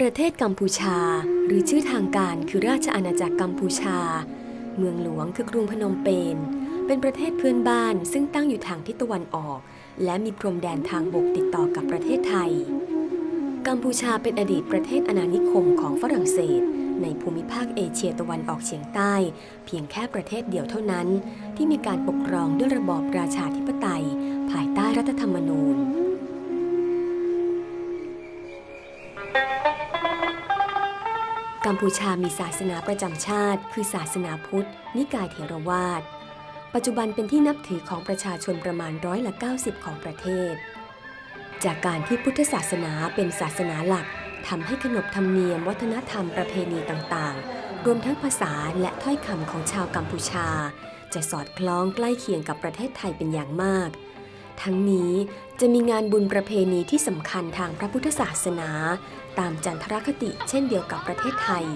ประเทศกัมพูชา หรือชื่อทางการคือราชอาณาจักรกัมพูชา เมืองหลวงคือกรุงพนมเปญเป็นประเทศเพื่อนบ้านซึ่งตั้งอยู่ทางทิศตะวันออก และมีพรมแดนทางบกติดต่อกับประเทศไทย กัมพูชาเป็นอดีตประเทศอาณานิคมของฝรั่งเศส ในภูมิภาคเอเชียตะวันออกเฉียงใต้ เพียงแค่ประเทศเดียวเท่านั้น ที่มีการปกครองด้วยระบอบราชาธิปไตย ภายใต้รัฐธรรมนูญ กัมพูชามีศาสนาประจำชาติ คือศาสนาพุทธ นิกายเถรวาท ปัจจุบันเป็นที่นับถือของประชาชนประมาณร้อยละ 90 ของประเทศ จากการที่พุทธศาสนาเป็นศาสนาหลักทำให้ขนบธรรมเนียม วัฒนธรรมประเพณีต่างๆ รวมทั้งภาษาและถ้อยคำของชาวกัมพูชา จะสอดคล้องใกล้เคียงกับประเทศไทยเป็นอย่างมากทั้งนี้จะมีงานบุญประเพณีที่สำคัญทางพระพุทธศาสนา ตามจันทรคติเช่นเดียวกับประเทศไทย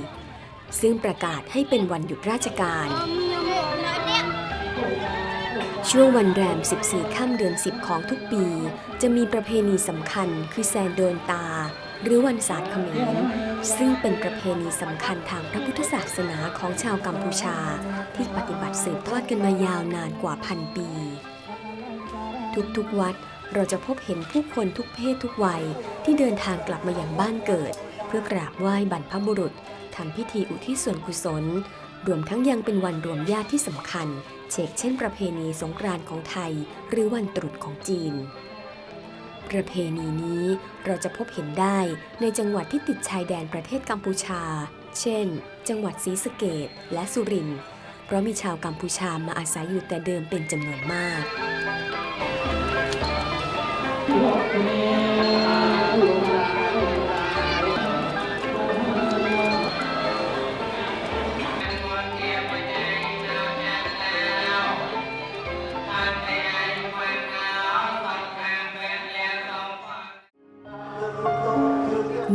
ซึ่งประกาศให้เป็นวันหยุดราชการ ช่วงวันแรม 14 ค่ำเดือน 10 ของทุกปี จะมีประเพณีสำคัญคือแซนโดนตา หรือวันศาสตร์เขมรซึ่งเป็นประเพณีสำคัญทางพระพุทธศาสนาของชาวกัมพูชา ที่ปฏิบัติสืบทอดกันมายาวนานกว่าพันปี ทุกๆวัด เราจะพบเห็นผู้คนทุกเพศทุกวัยที่เดินทางกลับมาอย่างบ้านเกิด เพื่อกราบไหว้บรรพบุรุษทำพิธีอุทิศส่วนกุศล รวมทั้งยังเป็นวันรวมญาติที่สำคัญ เชกเช่นประเพณีสงกรานต์ของไทย หรือวันตรุษของจีน ประเพณีนี้เราจะพบเห็นได้ในจังหวัดที่ติดชายแดนประเทศกัมพูชา เช่น จังหวัดศรีสะเกดและสุรินทร์เพราะมีชาวกัมพูชามาอาศัยอยู่แต่เดิมเป็นจำนวนมาก เ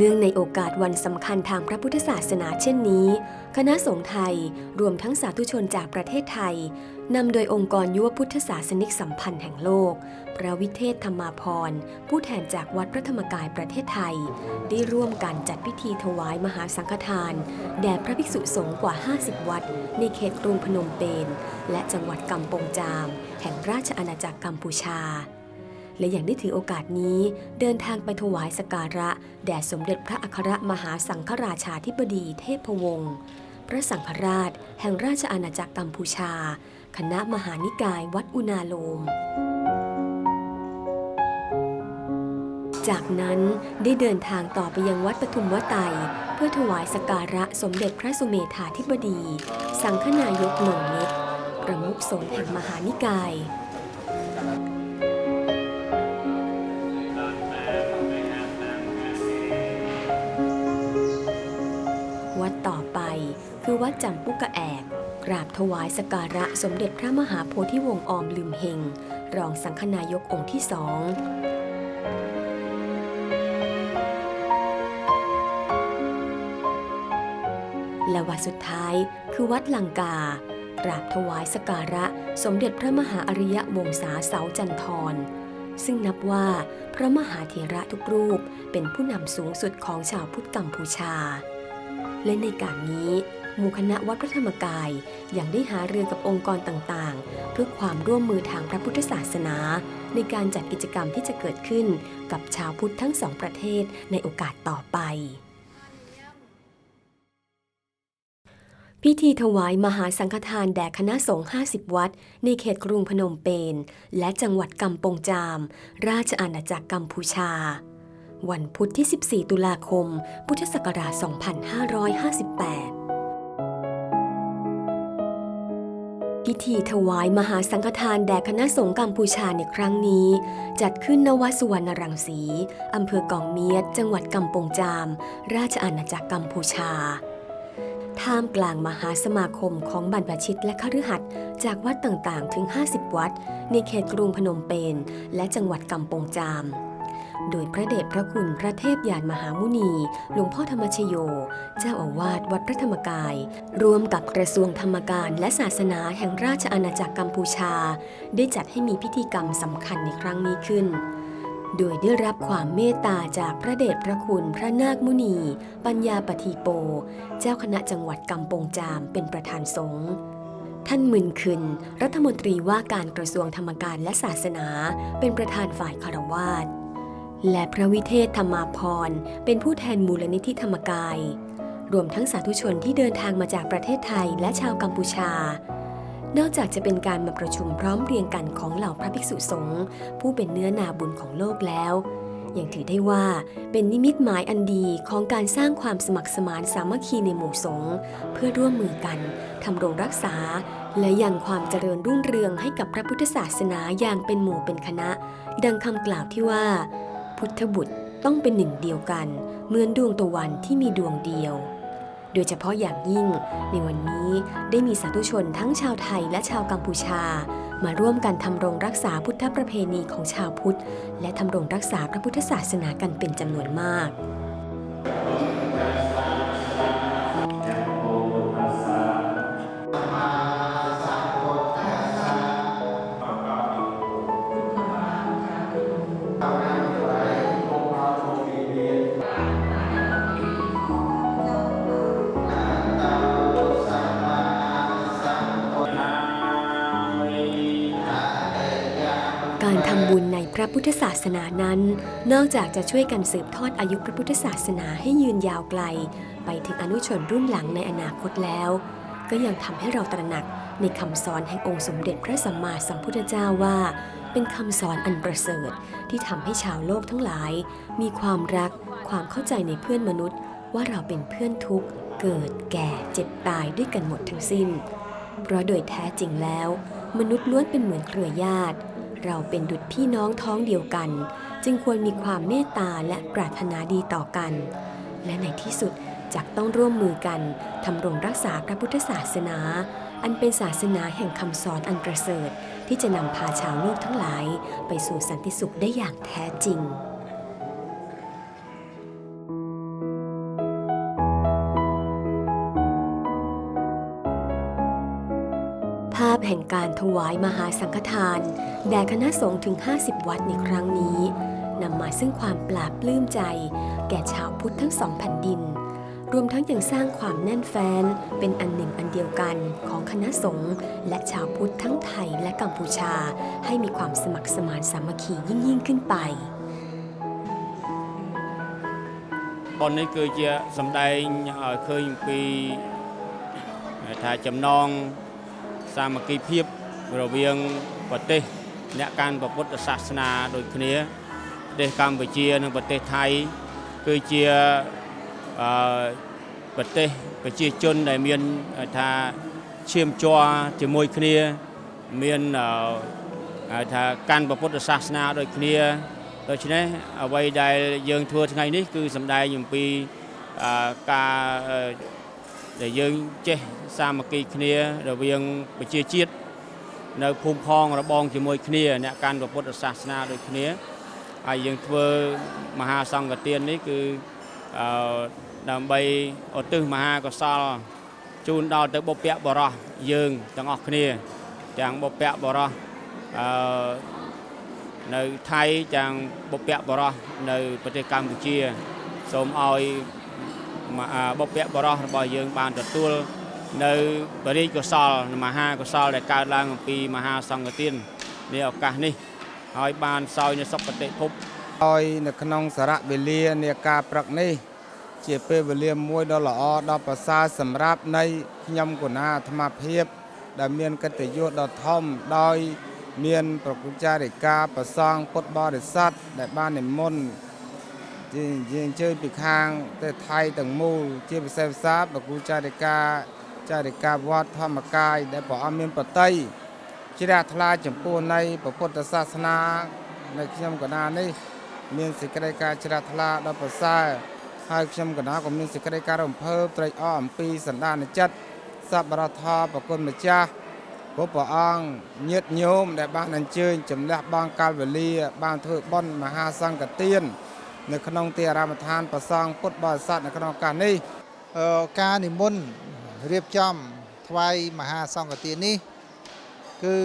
นื่องในโอกาสวันสำคัญทางพระพุทธศาสนาเช่นนี้ คณะสงฆ์ไทย รวมทั้งสาธุชนจากประเทศไทยนำโดยองค์กรยุวพุทธศาสนิกสัมพันธ์แห่งโลก พระวิเทศธรรมาพรณ์ผู้แทนจากวัดพระธรรมกายประเทศไทย ได้ร่วมกันจัดพิธีถวายมหาสังฆทาน แด่พระภิกษุสงฆ์กว่า 50 วัด ในเขตกรุงพนมเปญและจังหวัดกัมปงจาม แห่งราชอาณาจักรกัมพูชา และยังได้ถือโอกาสนี้ เดินทางไปถวายสการะ แด่สมเด็จพระอัครมหาสังฆราชาธิบดีเทพวงศ์พระสังฆราช แห่งราชอาณาจักรกัมพูชา คณะมหานิกายวัดอุณาโลม จากนั้นได้เดินทางต่อไปยังวัดปทุมวไตยเพื่อถวายสการะสมเด็จพระสุเมธาธิบดี สังฆนายกหน่งเม็ดประมุขสงฆ์แห่งมหานิกายวัดต่อไปคือวัดจำปุกะแอก กราบถวายสการะสมเด็จพระมหาโพธิวงศ์อมลืมเฮง รองสังฆนายกองค์ที่สองและวัดสุดท้ายคือวัดลังกา กราบถวายสการะสมเด็จพระมหาอริยวงศาเสาจันทร ซึ่งนับว่าพระมหาเถระทุกรูปเป็นผู้นำสูงสุดของชาวพุทธกัมพูชา และในการนี้ หมู่คณะวัดพระธรรมกายยังได้หาเรือกับองค์กรต่างๆ เพื่อความร่วมมือทางพระพุทธศาสนา ในการจัดกิจกรรมที่จะเกิดขึ้นกับชาวพุทธทั้งสองประเทศในโอกาสต่อไป พิธีถวายมหาสังฆทานแด่คณะสงฆ์50 วัด ในเขตกรุงพนมเปญและจังหวัดกัมปงจาม ราชอาณาจักรกัมพูชาวันพุธที่ 14 ตุลาคม พุทธศักราช 2558 พิธีถวายมหาสังฆทานแด่คณะสงฆ์กัมพูชาในครั้งนี้ จัดขึ้นณวัดสุวรรณรังสี อำเภอกองเมียด จังหวัดกัมปงจาม ราชอาณาจักรกัมพูชา ท่ามกลางมหาสมาคมของบรรพชิตและคฤหัสถ์จากวัดต่างๆ ถึง 50 วัด ในเขตกรุงพนมเปญและจังหวัดกัมปงจาม โดยพระเดชพระคุณพระเทพยานมหามุนี หลวงพ่อธรรมชโย เจ้าอาวาสวัดพระธรรมกาย รวมกับกระทรวงธรรมการและศาสนาแห่งราชอาณาจักรกัมพูชา ได้จัดให้มีพิธีกรรมสำคัญในครั้งนี้ขึ้น โดยได้รับความเมตตาจากพระเดชพระคุณพระนาคมุนี ปัญญาปทีโป เจ้าคณะจังหวัดกำปงจามเป็นประธานสงฆ์ท่านมึนคืนรัฐมนตรีว่าการกระทรวงธรรมการและศาสนา เป็นประธานฝ่ายคารวาส และพระวิเทศธรรมาพรณ์เป็นผู้แทนมูลนิธิธรรมกาย รวมทั้งสาธุชนที่เดินทางมาจากประเทศไทยและชาวกัมพูชา นอกจากจะเป็นการมาประชุมพร้อมเรียงกันของเหล่าพระภิกษุสงฆ์ผู้เป็นเนื้อนาบุญของโลกแล้วยังถือได้ว่าเป็นนิมิตหมายอันดีของการสร้างความสมัครสมานสามัคคีในหมู่สงฆ์เพื่อร่วมมือกันทำรงรักษา และยังความเจริญรุ่งเรืองให้กับพระพุทธศาสนาอย่างเป็นหมู่เป็นคณะ ดังคำกล่าวที่ว่า พุทธบุตรต้องเป็นหนึ่งเดียวกัน เหมือนดวงตะวันที่มีดวงเดียว โดยเฉพาะอย่างยิ่ง ในวันนี้ได้มีสาธุชนทั้งชาวไทยและชาวกัมพูชา มาร่วมกันทำรงรักษาพุทธประเพณีของชาวพุทธ และทำรงรักษาพระพุทธศาสนากันเป็นจำนวนมาก ระพุทธศาสนานั้น นอกจากจะช่วยกันสืบทอดอายุพระพุทธศาสนาให้ยืนยาวไกล ไปถึงอนุชนรุ่นหลังในอนาคตแล้ว ก็ยังทำให้เราตระหนักในคำสอนแห่งองค์สมเด็จพระสัมมาสัมพุทธเจ้าว่า เป็นคำสอนอันประเสริฐที่ทำให้ชาวโลกทั้งหลาย มีความรักความเข้าใจในเพื่อนมนุษย์ ว่าเราเป็นเพื่อนทุกข์เกิดแก่เจ็บตายด้วยกันหมดทั้งสิ้น เพราะโดยแท้จริงแล้ว มนุษย์ล้วนเป็นเหมือนเครือญาติ เราเป็นดุจพี่น้องท้องเดียวกัน จึงควรมีความเมตตาและปรารถนาดีต่อกัน และในที่สุดจักต้องร่วมมือกันทำรงรักษาพระพุทธศาสนา อันเป็นศาสนาแห่งคำสอนอันประเสริฐ ที่จะนำพาชาวโลกทั้งหลาย ไปสู่สันติสุขได้อย่างแท้จริง แห่งการถวายมหาสังฆทาน แด่คณะสงฆ์ถึง 50 วัดในครั้งนี้นำมาซึ่งความปราบปลื้มใจ แก่ชาวพุทธทั้งสองแผ่นดิน รวมทั้งยังสร้างความแน่นแฟ้น เป็นอันหนึ่งอันเดียวกันของคณะสงฆ์และชาวพุทธทั้งไทยและกัมพูชา ให้มีความสมัครสมานสามัคคียิ่งยิ่งขึ้นไป ប៉ុននេះគឺជាសម្ដែងឲ្យឃើញពីថាចំណង សាមគ្គីភាពរវាងប្រទេសអ្នកកាន់ពុទ្ធសាសនាដូចគ្នាប្រទេសកម្ពុជានិងប្រទេសថៃគឺជាអឺប្រទេសប្រជាជនដែលមានថាឈាមជ័រជាមួយគ្នាមានអឺហៅថាកាន់ពុទ្ធសាសនាដូចគ្នាដូច្នេះអ្វីដែលយើងធ្វើថ្ងៃនេះគឺសំដែងអំពីអឺការអឺ ដែលយើងចេះសាមគ្គីគ្នារវាងប្រជាជាតិនៅភូមិផងរបងជាមួយគ្នាអ្នកកាន់ពុទ្ធសាសនាដូចគ្នាហើយយើងធ្វើមហាសង្ឃទាននេះគឺអឺដើម្បីឧទ្ទិសមហាកុសលជូនដល់ទៅបុព្វបុរសយើងទាំងអស់គ្នា ទាំងបុព្វបុរសអឺនៅថៃទាំងបុព្វបុរសនៅប្រទេសកម្ពុជា សូមឲ្យមហា បុព្វបុរសរបស់យើងបានទទួលនៅបរិយកុសលមហាកុសលដែលកើតឡើងអំពីមហាសង្ឃទានในឱកាសនេះហើយបានសោយនៅសុគតិភពហើយនៅក្នុងសារៈវេលានៃការព្រឹកនេះ ជាពេលវេលាមួយដ៏ល្អដ៏ប្រសើរសម្រាប់នៃខ្ញុំគណៈអាត្មាភាព ដែលមានកិត្តិយសដ៏ធំដោយ មានប្រគចារិកាប្រសងពុទ្ធបរិស័ទដែលបាននិមន្ត ជាជាអញ្ជើញពីខាងប្រទេសថៃទាំងមូលជាពិសេសវិសាប្រគចារិកាចារិកាវត្តធម្មកាយដែលព្រះអង្គមានប្រតិយជ្រះថ្លាចំពោះនៃព្រះពុទ្ធសាសនានៅខ្ញុំកណានេះ មានសេចក្តីការជ្រះថ្លាដល់ប្រសើរហើយខ្ញុំកណាក៏មានសេចក្តីការរំភើបត្រេកអរអំពីសន្តានចិត្តសប្បុរសធម៌ប្រគុណម្ចាស់ពុទ្ធព្រះអង្គញាតញោមដែលបានអញ្ជើញចម្លះបង់កាលវេលា បានធ្វើបុណ្យមហាសង្ឃទាន នៅក្នុងទីអារាមដ្ឋានប្រសង់ពុទ្ធបរិស័ទនៅក្នុងឱកាសនេះអឺការនិមន្តរៀបចំថ្វាយមហាសង្ឃទាននេះ គឺ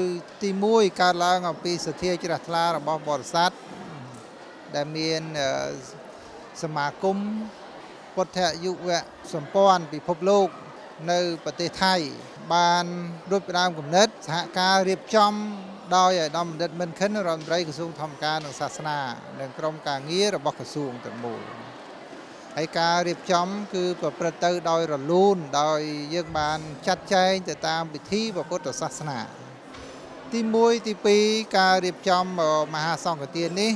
ទី1កើតឡើងអំពីសទ្ធាជ្រះថ្លារបស់បរិស័ទហដែលមានអឺសមាគមពុទ្ធយុវសម្ព័ន្ធពិភពលោកនៅប្រទេសថៃបានរួចផ្ដើមគំនិតសហការរៀបចំ ដោយអាដាមបណ្ឌិតមិនខិនរដ្ឋមន្ត្រីក្រសួងធម្មការនិងសាសនា និងក្រុមការងាររបស់ក្រសួងទាំងមូលហើយការរៀបចំ គឺប្រព្រឹត្តទៅដោយរលូនដោយយើងបានចាត់ចែងទៅតាមពិធីពុទ្ធសាសនា ទី1ទី2ការរៀបចំមហាសង្ឃទាននេះ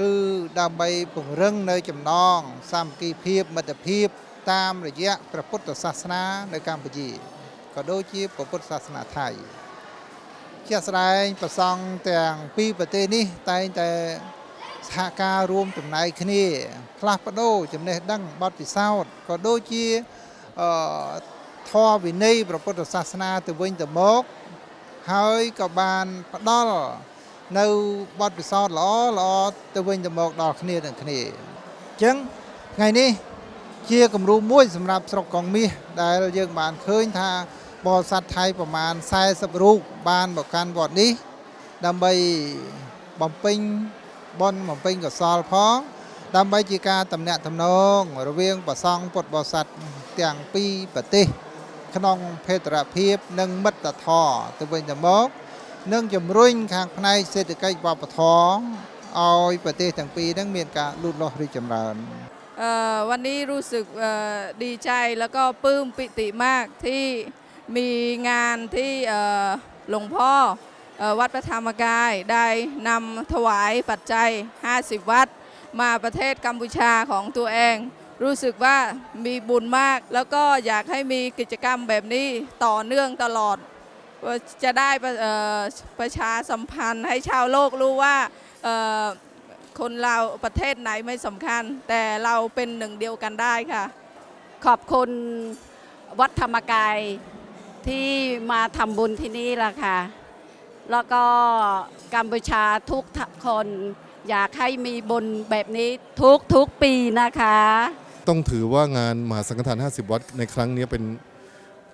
គឺដើម្បីពង្រឹងនៅចំណងសាមគ្គីភាពមិត្តភាព តាមរយៈព្រះពុទ្ធសាសនានៅកម្ពុជាក៏ដូចជាព្រះពុទ្ធសាសនាថៃ ជាក់ស្ដែងប្រសង់ទាំងពីរប្រទេសនេះតែងតែសហការរួមចំណែកគ្នា ផ្លាស់ប្ដូរចំណេះដឹងបទពិសោធន៍ក៏ដូចជាអឺធម៌វិន័យព្រះពុទ្ធសាសនាទៅវិញទៅមកហើយក៏បានផ្ដល់នៅបទពិសោធន៍ល្អល្អទៅវិញទៅមកដល់គ្នាទាំងគ្នាអញ្ចឹងថ្ងៃនេះជាគំរូមួយសម្រាប់ស្រុកកងមាសដែលយើងបានឃើញថា បរិស័ទថៃប្រមាណ40រូបបានមកកាន់វត្តនេះ ដើម្បីបំពេញបុណ្យបំពេញកុសលផង ដើម្បីជាការតំណាក់តំណងរវាងប្រសង់ពុទ្ធបរិស័ទទាំងពីរប្រទេស ក្នុងភេទរភាពនិងមិត្តធម៌ទៅវិញទៅមកនិងជំរុញខាងផ្នែកសេដ្ឋកិច្ចវប្បធម៌ឲ្យប្រទេសទាំងពីរហ្នឹងមានការលូតលាស់រីកចម្រើន เอ่อวันนี้รู้สึกเอ่อดีใจแล้วก็ปลื้มปิติมากที่ มีงานที่หลวงพ่ออวัดพระธรรมกายได้นำถวายปัจจัย 50 วัด มาประเทศกัมพูชาของตัวเอง รู้สึกว่ามีบุญมาก แล้วก็อยากให้มีกิจกรรมแบบนี้ต่อเนื่องตลอดว่าจะได้ประเอ่อประชาสัมพันธ์ให้ชาวโลกรู้ว่าคนเราประเทศไหนไม่สำคัญ แต่เราเป็นหนึ่งเดียวกันได้ค่ะ ขอบคุณวัดธรรมกาย ที่มาทำบุญที่นี่ล่ะค่ะ แล้วก็กัมพูชาทุกคนอยากให้มีบุญแบบนี้ทุกทุกๆปีนะคะ ต้องถือว่างานมหาสังฆทาน 50 วัดในครั้งนี้เป็น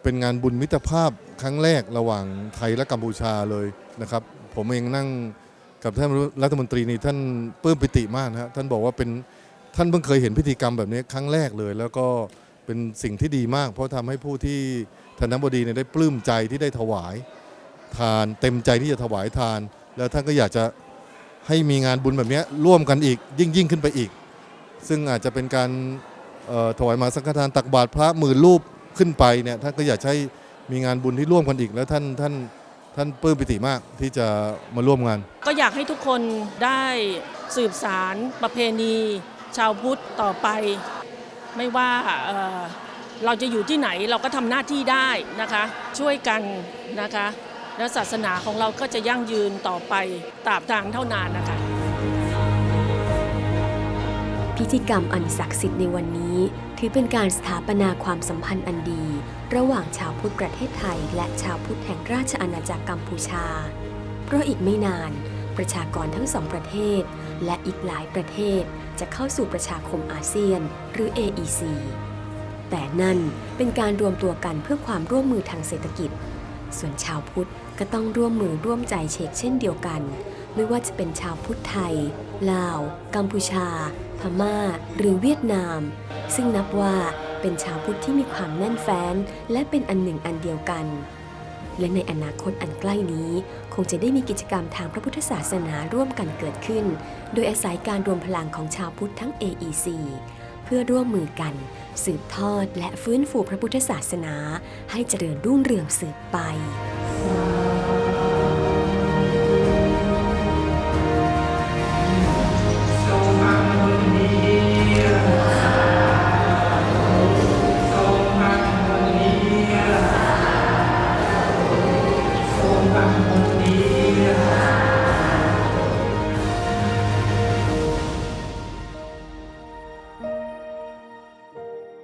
เป็นงานบุญมิตรภาพครั้งแรกระหว่างไทยและกัมพูชาเลยนะครับ ผมเองนั่งกับท่านรัฐมนตรีนี่ท่านปลื้มปิติมากนะฮะท่านบอกว่าเป็นท่านเพิ่งเคยเห็นพิธีกรรมแบบนี้ครั้งแรกเลย แล้วก็เป็นสิ่งที่ดีมาก เพราะทำให้ผู้ที่ ธนบดีเนี่ยได้ปลื้มใจที่ได้ถวายทาน เต็มใจที่จะถวายทาน แล้วท่านก็อยากจะให้มีงานบุญแบบนี้ร่วมกันอีกยิ่งยิ่งขึ้นไปอีก ซึ่งอาจจะเป็นการถวายมาสังฆทานตักบาตรพระหมื่นรูปขึ้นไปเนี่ยท่านก็อยากให้มีงานบุญที่ร่วมกันอีก แล้วท่านท่านท่านปลื้มปิติมากที่จะมาร่วมงาน ก็อยากให้ทุกคนได้สืบสารประเพณี ชาวพุทธต่อไป ไม่ว่า เราจะอยู่ที่ไหนเราก็ทำหน้าที่ได้นะคะ ช่วยกันนะคะและศาสนาของเราก็จะยั่งยืนต่อไปตราบทางเท่านานนะคะ พิธีกรรมอันศักดิ์สิทธิ์ในวันนี้ ถือเป็นการสถาปนาความสัมพันธ์อันดี ระหว่างชาวพุทธประเทศไทย และชาวพุทธแห่งราชอาณาจักรกัมพูชา เพราะอีกไม่นาน ประชากรทั้งสองประเทศ และอีกหลายประเทศจะเข้าสู่ประชาคมอาเซียน หรือ AEC แต่นั่นเป็นการรวมตัวกันเพื่อความร่วมมือทางเศรษฐกิจ ส่วนชาวพุทธก็ต้องร่วมมือร่วมใจเชกเช่นเดียวกัน ไม่ว่าจะเป็นชาวพุทธไทย ลาว กัมพูชา พม่า หรือเวียดนาม ซึ่งนับว่าเป็นชาวพุทธที่มีความแน่นแฟ้น และเป็นอันหนึ่งอันเดียวกัน และในอนาคตอันใกล้นี้ คงจะได้มีกิจกรรมทางพระพุทธศาสนาร่วมกันเกิดขึ้น โดยอาศัยการรวมพลังของชาวพุทธทั้ง AEC เพื่อร่วมมือกัน สืบทอดและฟื้นฟูพระพุทธศาสนาให้เจริญรุ่งเรืองสืบไป